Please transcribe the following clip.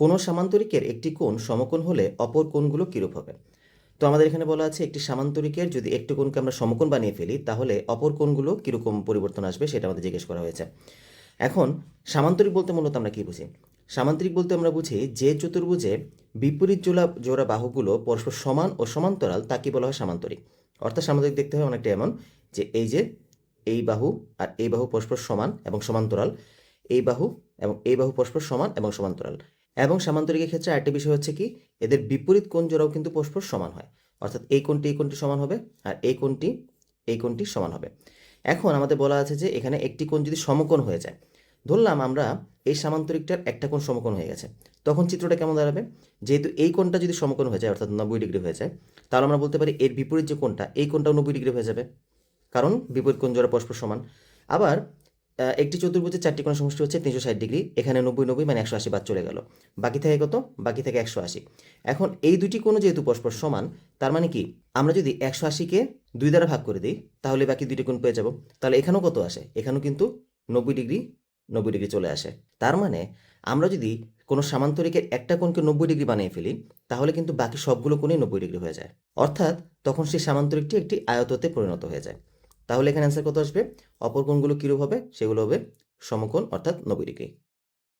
কোনো সামান্তরিকের একটি কোণ সমকোণ হলে অপর কোণগুলো কীরূপ হবে? তো আমাদের এখানে বলা আছে একটি সামান্তরিকের যদি একটি কোণকে আমরা সমকোণ বানিয়ে ফেলি, তাহলে অপর কোণগুলো কীরকম পরিবর্তন আসবে সেটা আমাদের জিজ্ঞেস করা হয়েছে। এখন, সামান্তরিক বলতে মূলত আমরা কী বুঝি? সামান্তরিক বলতে আমরা বুঝি যে চতুর্ভুজে বিপরীত জোড়া জোড়া বাহুগুলো পরস্পর সমান ও সমান্তরাল, তাকে বলা হয় সামান্তরিক। অর্থাৎ সামান্তরিক দেখতে হয় অনেকটা এমন যে এই যে এই বাহু আর এই বাহু পরস্পর সমান এবং সমান্তরাল, এই বাহু এবং এই বাহু পরস্পর সমান এবং সমান্তরাল। এবং সামান্তরিকের ক্ষেত্রে আরেকটা বিষয় হচ্ছে কি, এদের বিপরীত কোণ জোড়াও কিন্তু পরস্পর সমান হয়। অর্থাৎ এই কোণটি এই কোণটি সমান হবে আর এই কোণটি এই কোণটি সমান হবে। এখন আমাদের বলা আছে যে এখানে একটি কোণ যদি সমকোণ হয়ে যায়, ধরলাম আমরা এই সামান্তরিকটার একটা কোণ সমকোণ হয়ে গেছে, তখন চিত্রটা কেমন দাঁড়াবে? যেহেতু এই কোণটা যদি সমকোণ হয়ে যায়, অর্থাৎ নব্বই ডিগ্রি হয়ে যায়, তাহলে আমরা বলতে পারি এর বিপরীত যে কোণটা, এই কোণটাও নব্বই ডিগ্রি হয়ে যাবে। কারণ বিপরীত কোণ জোড়া পরস্পর সমান। আবার একটি চতুর্ভুজের চারটি কোণ সমষ্টি হচ্ছে তিনশো ষাট ডিগ্রি, এখানে নব্বই নব্বই মানে একশো আশি বাদ চলে গেল। বাকি থাকে কত? বাকি থাকে একশো আশি। এখন এই দুটি কোণ যেহেতু পরস্পর সমান, তার মানে কি? আমরা যদি একশো আশিকে দুই দ্বারা ভাগ করে দিই, তাহলে বাকি দুইটি কোণ পেয়ে যাব। তাহলে এখানেও কত আসে? এখানেও কিন্তু নব্বই ডিগ্রি নব্বই ডিগ্রি চলে আসে। তার মানে আমরা যদি কোনো সামান্তরিকের একটা কোণকে নব্বই ডিগ্রি বানিয়ে ফেলি, তাহলে কিন্তু বাকি সবগুলো কোণই নব্বই ডিগ্রি হয়ে যায়। অর্থাৎ তখন সেই সামান্তরিকটি একটি আয়ততে পরিণত হয়ে যায়। তাহলে এখানে অ্যান্সার কত আসবে? অপর কোণগুলো কীরূপ হবে? সেগুলো হবে সমকোণ অর্থাৎ নব্বই ডিগ্রি